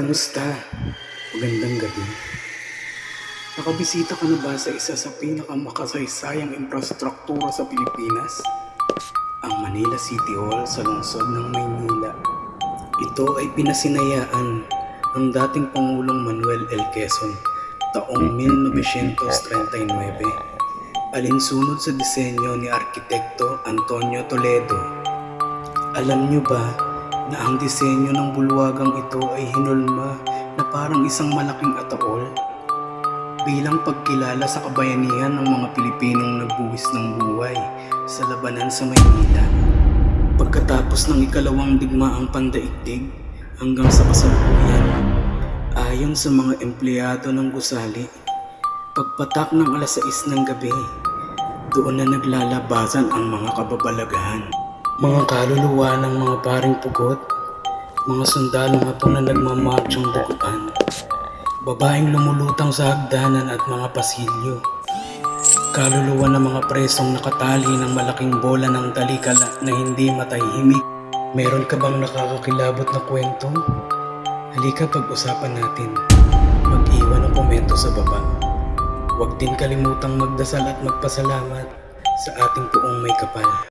Kamusta? Magandang gabi. Nakabisita ka na ba sa isa sa pinakamakasaysayang infrastruktura sa Pilipinas? Ang Manila City Hall sa lungsod ng Maynila. Ito ay pinasinayaan ng dating Pangulong Manuel L. Quezon taong 1939 alinsunod sa disenyo ni Arkitekto Antonio Toledo. Alam niyo ba na ang disenyo ng bulwagang ito ay hinulma na parang isang malaking ataol? Bilang pagkilala sa kabayanihan ng mga Pilipinong nagbuwis ng buhay sa labanan sa Maynila. Pagkatapos ng ikalawang digmaang pandaigdig hanggang sa kasalukuyan, ayon sa mga empleyado ng gusali, pagpatak ng alas 6 ng gabi, doon na naglalabasan ang mga kababalagahan. Mga kaluluwa ng mga paring pugot, mga sundalo nga po na nagmamarchong duguan, babaeng lumulutang sa hagdanan at mga pasilyo, kaluluwa ng mga presong nakatali ng malaking bola ng talikala na hindi matahimik. Meron ka bang nakakakilabot na kwento? Halika pag-usapan natin. Mag-iwan ng komento sa baba. Huwag din kalimutang magdasal at magpasalamat sa ating puong may kapal.